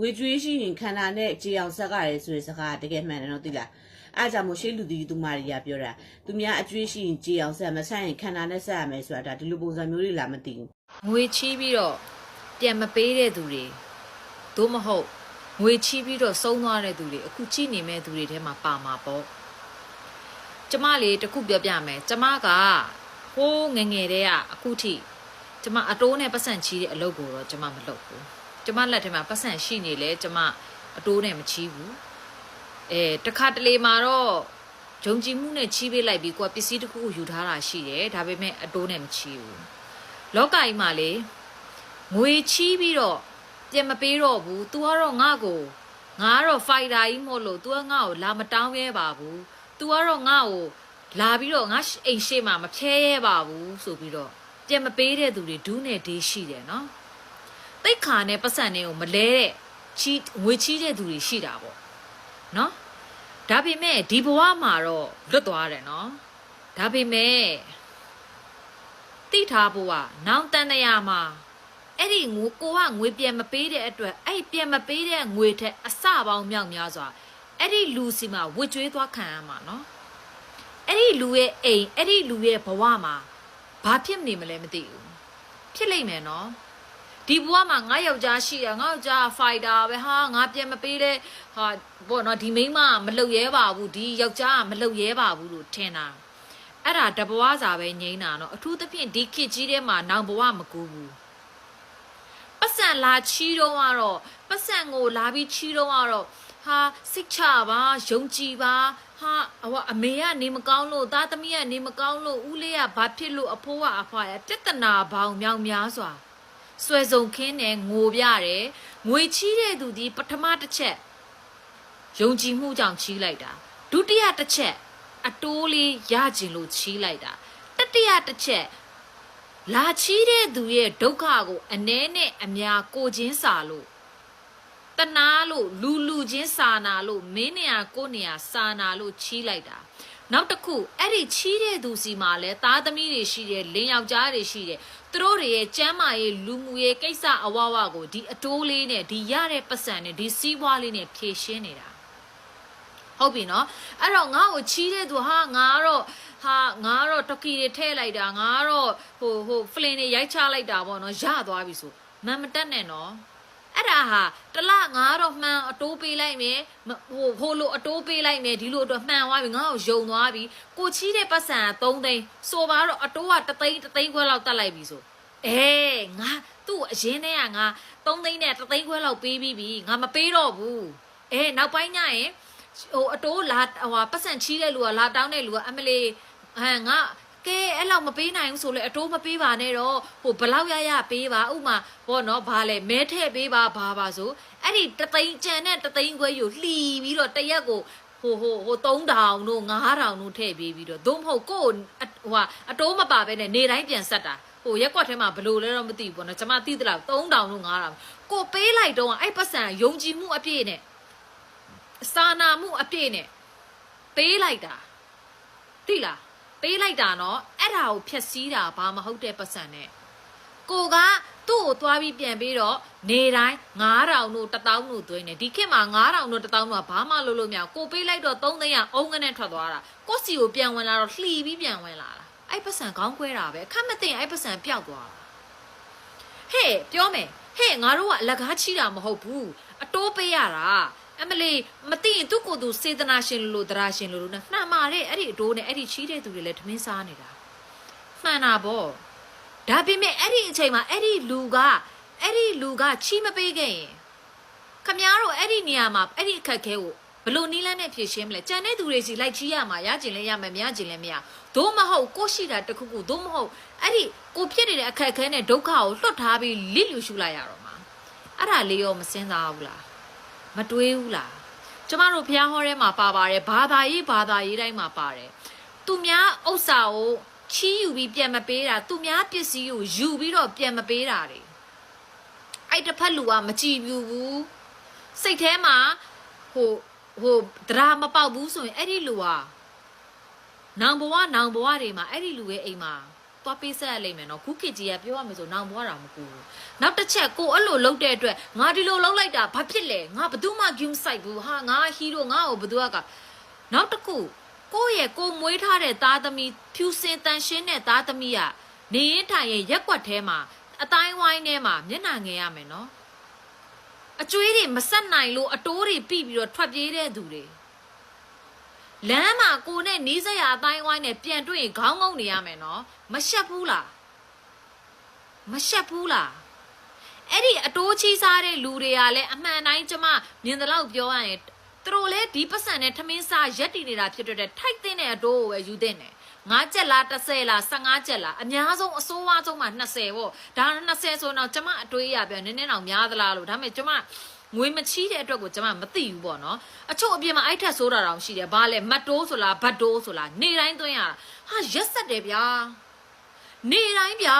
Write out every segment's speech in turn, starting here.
ငွေကြွေးရှိရင်ခန္ဓာနဲ့ကြေအောင်ဆက်ရတယ်ဆိုတဲ့စကားတကယ်မှန်တယ်နော်သိလားအားကြောင့်မို့ရှေးလူတီသူမရီယာပြောတာသူများအကျွေးရှိရင်ကြေအောင်ဆက်မဆက်ရင်ခန္ဓာနဲ့ဆက်ရမယ်ဆိုတာဒါဒီလိုပုံစံမျိုးတွေလားမသိဘူးငွေချီးပြီးတော့ပြန်မပေးတဲ့သူတွေသို့မဟုတ်ငွေချီးပြီးတော့ဆုံးသွားတဲ့သူတွေအခုကြည့်နေမဲ့သူတွေထဲမှာပါမှာပေါ့ကျမလေးတစ်ခုပြောပြမယ်ကျမကဟိုးငယ်ငယ်တည်းကအခုထိကျမအတိုးနဲ့ပတ်စံချီးတဲ့အလုပ်ကိုတော့ကျမမလုပ်ဘူး ကျမလက်ထဲမှာပတ်စံရှိနေလေကျမအတိုးနဲ့မချီးဘူးအဲတခါတလေမှာတော့ဂျုံကြည်မှုနဲ့ချီးပေးလိုက်ပြီးကိုကပစ္စည်းတစ်ခုကိုယူထားတာရှိတယ်ဒါပေမဲ့အတိုးနဲ့မချီးဘူး လောကကြီးမှာလေငွေချီးပြီးတော့ပြန်မပေးတော့ဘူး။ तू ကတော့ငါ့ကိုငါကတော့ fighter ကြီးမို့လို့ तू ကငါ့ကိုလာမတောင်းရဲပါဘူး။ तू ကတော့ငါ့ကိုလာပြီးတော့ငါအိမ်ရှိမှမဖြဲရဲပါဘူးဆိုပြီးတော့ပြန်မပေးတဲ့သူတွေဒူးနဲ့ဒေးရှိတယ်နော်။ တိတ်ခါနဲ့ပတ်စံတွေကိုမလဲတဲ့ချီးငွေချီးတဲ့သူတွေရှိတာပေါ့။နော်။ဒါပေမဲ့ဒီဘဝမှာတော့လွတ်သွားတယ်နော်။ဒါပေမဲ့တိထားဖို့ကနောင်တန်တရာမှာအဲ့ဒီငွေကိုကငွေပြန်မပေးတဲ့အတွက်အဲ့ဒီပြန်မပေးတဲ့ငွေထက်အစပေါင်းမြောက်များစွာအဲ့ဒီလူစီမှာဝစ်ကြွေးသွားခံရမှာနော်အဲ့ဒီလူရဲ့အိမ်အဲ့ဒီလူရဲ့ဘဝမှာဘာဖြစ်နေမလဲမသိဘူးဖြစ်လိမ့်မယ်နော် ဒီဘွားမှာငါယောက်ျားရှိရငါယောက်ျားဖိုက်တာပဲဟာငါပြန်မပေးလဲဟာပေါ့နော်ဒီမိန်းမမလှုပ်ရဲပါဘူးဒီယောက်ျားကမလှုပ်ရဲပါဘူးလို့ထင်တာအဲ့ဒါတဘွားစာပဲငိမ့်တာနော်အထူးသဖြင့်ဒီခစ်ကြီးထဲမှာနောင်ဘဝမကူဘူးပတ်စံလာချီတော့ကတော့ပတ်စံကိုလာပြီးချီတော့ကတော့ဟာစိတ်ချပါယုံကြည်ပါဟာဟိုအမေကနေမကောင်းလို့သားသမီးကနေမကောင်းလို့ဦးလေးကဘာဖြစ်လို့အဖိုးကအဖွားရပြဿနာပေါင်းမြောင်များစွာ ဆွဲစုံခင်းတယ်ငိုပြတယ်ငွေချီးတဲ့သူဒီပထမတစ်ချက်ယုံကြည်မှုကြောင့်ချီးလိုက်တာဒုတိယတစ်ချက်အတိုးလေးရကျင်လို့ချီးလိုက်တာတတိယတစ်ချက်လာချီးတဲ့သူရဲ့ဒုက္ခကိုအ ਨੇ နဲ့အများကိုချင်းစာလို့တနာလို့လူလူချင်းစာနာလို့မင်းနေရကိုနေရစာနာလို့ချီးလိုက်တာနောက်တစ်ခုအဲ့ဒီချီးတဲ့သူစီမှာလဲသားသမီးတွေရှိတယ်လင်းယောက်ျားတွေရှိတယ် သူတို့တွေရဲ့ကျမ်းမာရေးလူမှုရေးကိစ္စအဝဝကိုဒီအတိုးလေးနဲ့ဒီရတဲ့ပတ်စံနဲ့ဒီစီးပွားလေးနဲ့ဖြည့်ရှင်းနေတာဟုတ်ပြီနော်အဲ့တော့ငါ့ကိုချီးတဲ့သူဟာငါကတော့ဟာငါကတော့တကီတွေထည့်လိုက်တာငါကတော့ဟိုဟိုဖလင်တွေရိုက်ချလိုက်တာပေါ့နော်ရသွားပြီဆိုမန်မတက်နဲ့နော် အဲ့ဒါဟာတလငါကတော့မှန်အတိုးပေးလိုက်မယ်မဟိုဟိုလိုအတိုးပေးလိုက်မယ်ဒီလိုအတွက်မှန်သွားပြီငါ့ကိုယုံသွားပြီကိုချီးတဲ့ပတ်စံက3သိန်းဆိုပါတော့အတိုးက3သိန်း3သိန်းခွဲလောက်တက်လိုက်ပြီဆိုအေးငါသူ့ကိုအရင်တည်းကငါ3သိန်းနဲ့3သိန်းခွဲလောက်ပေးပြီးပြီငါမပေးတော့ဘူးအေးနောက်ပိုင်းညရင်ဟိုအတိုးလာဟိုဟာပတ်စံချီးတဲ့လူကလာတောင်းတဲ့လူကအမလေးဟမ်ငါ ကဲအဲ့လောက်မပေးနိုင်ဘူးဆိုလေအတိုးမပေးပါနဲ့တော့ဟိုဘလောက်ရရပေးပါဥမာဘောနော်ဘာလဲမဲထည့်ပေးပါဘာပါဆိုအဲ့ဒီတသိန်းကြံတဲ့တသိန်းခွဲယူလှီပြီးတော့တရက်ကိုဟိုဟိုဟို3000တို့9000တို့ထည့်ပေးပြီးတော့သို့မဟုတ်ကို့ဟိုဟာအတိုးမပါဘဲနဲ့နေတိုင်းပြန်ဆက်တာဟိုရက်ကွက်ထဲမှာဘလို့လဲတော့မသိဘူးပေါ့နော်ကျွန်မသိသလား3000တို့9000ကိုပေးလိုက်တော့အဲ့ပတ်စံယုံကြည်မှုအပြည့်နဲ့စာနာမှုအပြည့်နဲ့ပေးလိုက်တာသိလား ပေးလိုက်တာနော်အဲ့ဒါကိုဖြက်စီးတာဘာမဟုတ်တဲ့ပတ်စံနဲ့ကိုကသူ့ကိုသွားပြီးပြန်ပြီးတော့နေတိုင်း9000တို့1000တို့သွင်းနေဒီခေတ်မှာ9000တို့1000တို့ကဘာမှလုပ်လို့မရဘူးကိုပေးလိုက်တော့3သိန်းကအုံးကနဲ့ထွက်သွားတာကိုစီကိုပြန်ဝင်လာတော့လှီပြီးပြန်ဝင်လာတာအဲ့ပတ်စံခေါင်းခွဲတာပဲအခက်မသိရင်အဲ့ပတ်စံပျောက်သွားတာဟဲ့ပြောမယ်ဟဲ့ငါတို့ကအလကားချီတာမဟုတ်ဘူးအတိုးပေးရတာ အမလီမသိရင်သူ့ကိုယ်သူစေတနာရှင်လို့တရားရှင်လို့နဲ့နှံမာတဲ့အဲ့ဒီအတိုးနဲ့အဲ့ဒီချီးတဲ့သူတွေလည်းထမင်းစားနေတာမှန်တာပေါ့ဒါပေမဲ့အဲ့ဒီအချိန်မှာအဲ့ဒီလူကအဲ့ဒီလူကချီးမပေးခဲ့ရင်ခမများတို့အဲ့ဒီနေရာမှာအဲ့ဒီအခက်ခဲကိုဘလို့နီးလန်းနဲ့ဖြည့်ရှင်းမလဲကြံတဲ့သူတွေစီလိုက်ချီးရမှာရကျင်လဲရမယ်မရကျင်လဲမရသို့မဟုတ်ကိုရှိတာတခုခုသို့မဟုတ်အဲ့ဒီကိုဖြစ်နေတဲ့အခက်ခဲနဲ့ဒုက္ခကိုလွတ်ထားပြီးလိလူရှုလိုက်ရတော့မှာအဲ့ဒါလေးရောမစင်းစားဘူးလား မတွေးဘူးလားကျမတို့ဘုရားဟောထဲမှာပါပါတယ်ဘာသာရေးဘာသာရေးတိုင်းမှာပါတယ်သူများဥစ္စာကိုချီးယူပြီးပြန်မပေးတာသူများပစ္စည်းကိုယူပြီးတော့ပြန်မပေးတာတွေအဲ့တစ်ဖက်လူကမကြည်ပြူဘူးစိတ်ထဲမှာဟိုဟိုဒရာမပေါက်ဘူးဆိုရင်အဲ့ဒီလူကနောင်ဘဝနောင်ဘဝတွေမှာအဲ့ဒီလူရဲ့အိမ်မှာ သွားပေးဆက်ရလိမ့်မယ်နော်ခုခေတ်ကြီးကပြောရမယ်ဆိုနောင်ဘွားတာမကူဘူးနောက်တစ်ချက်ကိုအဲ့လိုလုပ်တဲ့အတွက်ငါဒီလိုလုပ်လိုက်တာဘာဖြစ်လဲငါဘယ်သူမှ game site ဘူးဟာငါဟီးရိုငါ့ကိုဘယ်သူကနောက်တစ်ခုကိုယ့်ရဲ့ကိုယ်မွေးထားတဲ့သားသမီးဖြူစင်တန်ရှင်းတဲ့သားသမီးကနေရင်ထိုင်ရဲ့ရက်ကွက်ထဲမှာအတိုင်းဝိုင်းထဲမှာမျက်နှာငယ်ရမယ်နော်အကျွေးတွေမဆက်နိုင်လို့အတိုးတွေပြိပြီးတော့ထွက်ပြေးတဲ့သူတွေ လမ်းမှာကိုနဲ့နီးစရာအတိုင်းဝိုင်းနဲ့ပြန်တွေ့ရင်ခေါင်းငုံနေရမယ်နော်မရှက်ဘူးလားမရှက်ဘူးလားအဲ့ဒီအတိုးချီးစားတဲ့လူတွေကလည်းအမှန်တိုင်းကျမမြင်တဲ့လောက်ပြောရရင်သူတို့လည်းဒီပတ်စံနဲ့ထမင်းစားရက်တည်နေတာဖြစ်တဲ့အတွက်ထိုက်တဲ့အတိုးကိုပဲယူတဲ့တယ်9ချက်လား10လား15ချက်လားအများဆုံးအစိုးဝါးဆုံးမှာ20ပေါ့ဒါ20ဆိုတော့ကျမအတွေးရပြန်နည်းနည်းတော့များသလားလို့ဒါပေမဲ့ကျမ ငွေမချီးတဲ့အတွက်ကိုကျမမသိဘူးပေါ့နော်အချို့အပြင်မှာအဲ့ထက်ဆိုးတာတောင်ရှိတယ်ဘာလဲမတ်တိုးဆိုလားဘတ်တိုးဆိုလားနေတိုင်းသွင်းရတာဟာရက်ဆက်တယ်ဗျာနေတိုင်းဗျာ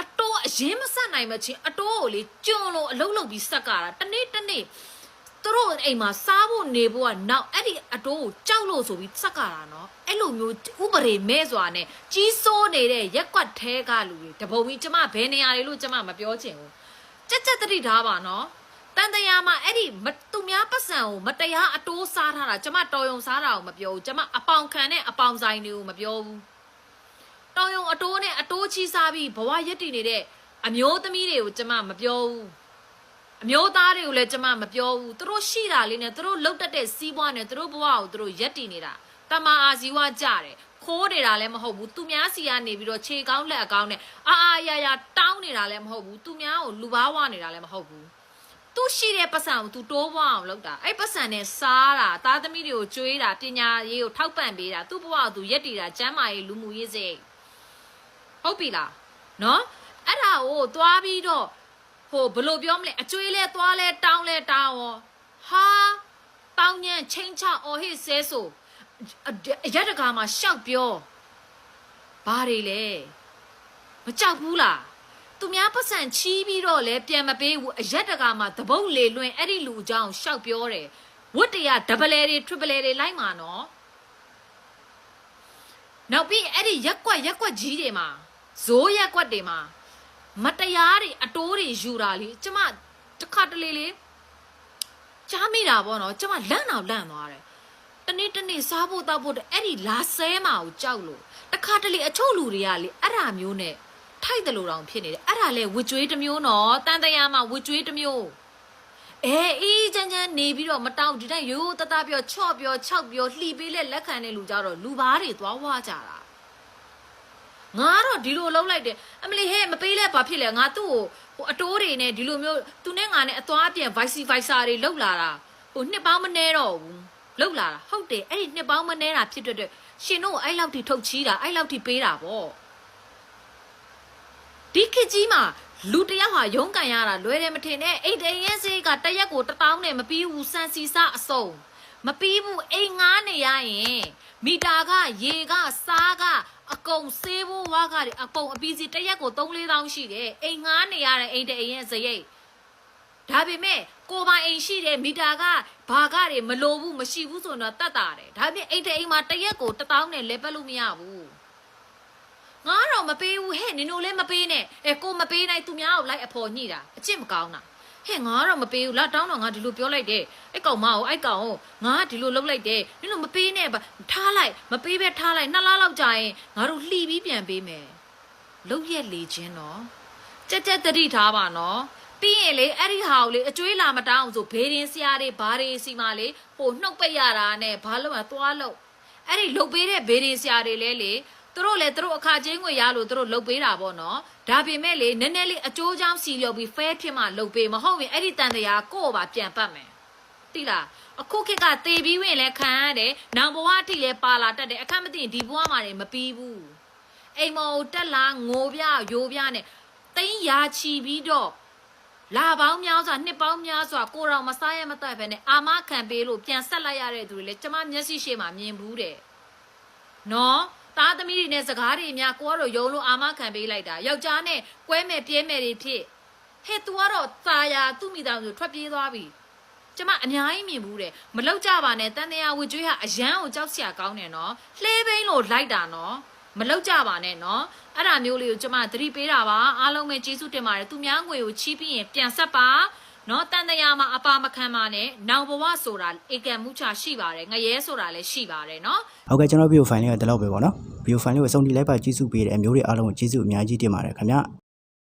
အတိုးအရင်မဆက်နိုင်မချင်းအတိုးကိုလေကျွန်းလို့အလုံးလုံးပြီးဆက်ကတာတနေ့တနေ့သူတို့အိမ်မှာစားဖို့နေဖို့ကနောက်အဲ့ဒီအတိုးကိုကြောက်လို့ဆိုပြီးဆက်ကတာနော်အဲ့လိုမျိုးဥပဒေမဲစွာနဲ့ကြီးစိုးနေတဲ့ရက်ကွက်ထဲကလူတွေတပုံကြီးကျမဘယ်နေရာတွေလို့ကျမမပြောချင်ဘူးကြက်ကြက်တတိထားပါနော် တန်တရားမှာအဲ့ဒီမသူများပတ်စံကိုမတရားအတိုးစားထားတာကျမတော်ယုံစားတာကိုမပြောဘူးကျမအပေါင်ခံနဲ့အပေါင်ဆိုင်တွေကိုမပြောဘူးတော်ယုံအတိုးနဲ့အတိုးချီးစားပြီးဘဝရက်တည်နေတဲ့အမျိုးသမီးတွေကိုကျမမပြောဘူးအမျိုးသားတွေကိုလည်းကျမမပြောဘူးသူတို့ရှိတာလေးနဲ့သူတို့လှုပ်တတ်တဲ့စီးပွားနဲ့သူတို့ဘဝကိုသူတို့ရက်တည်နေတာတမအာဇီဝကြတယ်ခိုးနေတာလည်းမဟုတ်ဘူးသူများစီကနေပြီးတော့ခြေကောင်းလက်အကောင်းနဲ့အာအာရရတောင်းနေတာလည်းမဟုတ်ဘူးသူများကိုလူဘာဝနေတာလည်းမဟုတ်ဘူး သူရှိတဲ့ပတ်စံကို तू တိုးပွားအောင်လုပ်တာအဲ့ပတ်စံနဲ့စားတာသားသမီးတွေကိုကျွေးတာပညာရေးကိုထောက်ပံ့ပေးတာသူ့ဘဝကို तू ရက်တည်တာကျမ်းမာရေးလူမှုရေးစိတ်ဟုတ်ပြီလားနော်အဲ့ဒါကိုသွားပြီးတော့ဟိုဘယ်လိုပြောမလဲအကျွေးလဲသွားလဲတောင်းလဲတောင်းရောဟာတောင်းညံချင်းချအော်ဟစ်ဆဲဆိုအအရက်တကာမှာရှောက်ပြောဘာတွေလဲမကြောက်ဘူးလား သူများပတ်စံချီးပြီးတော့လဲပြန်မပေးဘူးအရက်တကာမှာတပုတ်လေလွင်အဲ့ဒီလူအကြောင်းရှောက်ပြောတယ်ဝတ်တရဒဘလဲတွေထရစ်ပလဲတွေလိုက်မှာနော်နောက်ပြီးအဲ့ဒီရက်ကွက်ရက်ကွက်ကြီးတွေမှာဇိုးရက်ကွက်တွေမှာမတရားတွေအတိုးတွေယူတာလေကျမတစ်ခါတလေလေကြားမိတာပေါ့နော်ကျမလန့်တော့လန့်သွားတယ်တနေ့တနေ့စားဖို့တောက်ဖို့တဲ့အဲ့ဒီလာဆဲမှာကိုကြောက်လို့တစ်ခါတလေအချို့လူတွေကလေအဲ့ဒါမျိုးနဲ့ ထိုက်တယ်လို့တောင်ဖြစ်နေတယ်အဲ့ဒါလဲဝစ်ကြွေးတစ်မျိုးနော်တန်တရားမှာဝစ်ကြွေးတစ်မျိုးအဲအေးချမ်းချမ်းနေပြီးတော့မတောင်းဒီတိုင်းရိုးရိုးတသားပြောချော့ပြောခြောက်ပြောလှီပေးလက်လက်ခံတဲ့လူကြတော့လူဘာတွေသွားဝါကြတာငါတော့ဒီလိုလှုပ်လိုက်တယ်အမလီဟဲ့မပေးလဲဘာဖြစ်လဲငါသူ့ကိုဟိုအတိုးတွေနဲ့ဒီလိုမျိုးသူနဲ့ငါနဲ့အသွားအပြန် vice versa တွေလှုပ်လာတာဟိုနှစ်ပေါင်းမနေတော့ဘူးလှုပ်လာတာဟုတ်တယ်အဲ့ဒီနှစ်ပေါင်းမနေတာဖြစ်တဲ့အတွက်ရှင်တို့အဲ့လောက်ထိထုတ်ချီးတာအဲ့လောက်ထိပေးတာပေါ့ ဒီခေတ်ကြီးမှာလူတစ်ယောက်ဟာရုန်းကန်ရတာလွယ်တယ်မထင်နဲ့အိမ်တအိမ်ရဲ့စေးကတစ်ရက်ကိုတစ်တောင်းနဲ့မပြီးဘူးစံစီစအစုံမပြီးဘူးအိမ်ငားနေရရင်မီတာကရေကစားကအကုန်ဆေးဖို့ဝါကတွေအကုန်အပြီးစီတစ်ရက်ကို3-4တောင်းရှိတယ်အိမ်ငားနေရတဲ့အိမ်တအိမ်ရဲ့စရိတ်ဒါပေမဲ့ကိုပိုင်အိမ်ရှိတဲ့မီတာကဘာကတွေမလိုဘူးမရှိဘူးဆိုတော့တတ်တာတယ်ဒါပေမဲ့အိမ်တအိမ်မှာတစ်ရက်ကိုတစ်တောင်းနဲ့လဲပတ်လို့မရဘူး ငါတော့မပေးဘူးဟဲ့နင်တို့လည်းမပေးနဲ့အဲကိုမပေးနိုင်သူများကိုလိုက်အဖော်ညှိတာအချစ်မကောင်းတာဟဲ့ငါတော့မပေးဘူးလာတောင်းတော့ငါဒီလိုပြောလိုက်တယ်အဲ့ကောင်မကိုအဲ့ကောင်ကိုငါဒီလိုလုပ်လိုက်တယ်နင်တို့မပေးနဲ့ထားလိုက်မပေးပဲထားလိုက်နှစ်လားလောက်ကြာရင်ငါတို့လှီပြီးပြန်ပေးမယ်လုတ်ရက်လေချင်းတော့ကြက်ကြက်တတိထားပါနော်ပြီးရင်လေအဲ့ဒီဟာကိုလေအကျွေးလာမတောင်းအောင်ဆိုဘေးရင်ဆရာတွေဘာတွေစီမလေဟိုနှုတ်ပိတ်ရတာနဲ့ဘာလို့မှသွားလို့အဲ့ဒီလုတ်ပေးတဲ့ဘေးရင်ဆရာတွေလဲလေ သူတို့လည်းသူတို့အခါချင်းငွေရလို့သူတို့လုတ်ပေးတာပေါ့နော်ဒါပေမဲ့လေနည်းနည်းလေးအကျိုးချောင်းစီလျော်ပြီးဖဲဖြစ်မှလုတ်ပေးမဟုတ်ရင်အဲ့ဒီတန်တရားကိုယ့်ကိုပါပြန်ပတ်မယ်တိလားအခုခေတ်ကတေပြီးဝင်လဲခံရတယ်နောင်ဘဝအထိလဲပါလာတတ်တယ်အခက်မသိရင်ဒီဘဝမှာနေမပြီးဘူးအိမ်မော်တက်လာငိုပြယိုပြနဲ့တိန်းရာချီပြီးတော့လာပေါင်းများစွာနှစ်ပေါင်းများစွာကိုတော်မစားရမတတ်ပဲနဲ့အာမခံပေးလို့ပြန်ဆက်လိုက်ရတဲ့သူတွေလေကျမမျက်စိရှိမှမြင်ဘူးတဲ့နော် သားသမီးတွေနဲ့စကားတွေများကိုကတော့ယုံလို့အာမခံပေးလိုက်တာယောက်ျားနဲ့ကွဲမဲ့ပြဲမဲ့တွေဖြစ်ဟဲ့ तू ကတော့ตาယာသူ့မိသားစုထွက်ပြေးသွားပြီကျမအများကြီးမြင်ဘူးတဲ့မလောက်ကြပါနဲ့တန်တရားဝကြွေးဟာအရန်ကိုကြောက်စရာကောင်းတယ်နော်လှဲဘိန်းလို့လိုက်တာနော်မ မလောက်ကြပါနဲ့နော်အဲ့ဒါမျိုးလေးကိုကျမသတိပေးတာပါအားလုံးပဲကျေးဇူးတင်ပါတယ်သူများငွေကိုချီးပြီးရင်ပြန်ဆက်ပါ နော်တန်တရာမှာအပါမခံပါနဲ့နောင်ဘဝဆိုတာဧကံမှုချရှိပါတယ်ငရဲဆိုတာလည်းရှိပါတယ်နော်ဟုတ်ကဲ့ကျွန်တော်ဗီဒီယိုဖိုင်လေးကဒီလောက်ပဲပေါ့နော်ဗီဒီယိုဖိုင်လေးကိုအဆုံးထိလိုက်ပါကြည့်စုပေးတဲ့အမျိုးတွေအားလုံးကိုကျေးဇူးအများကြီးတင်ပါတယ်ခင်ဗျ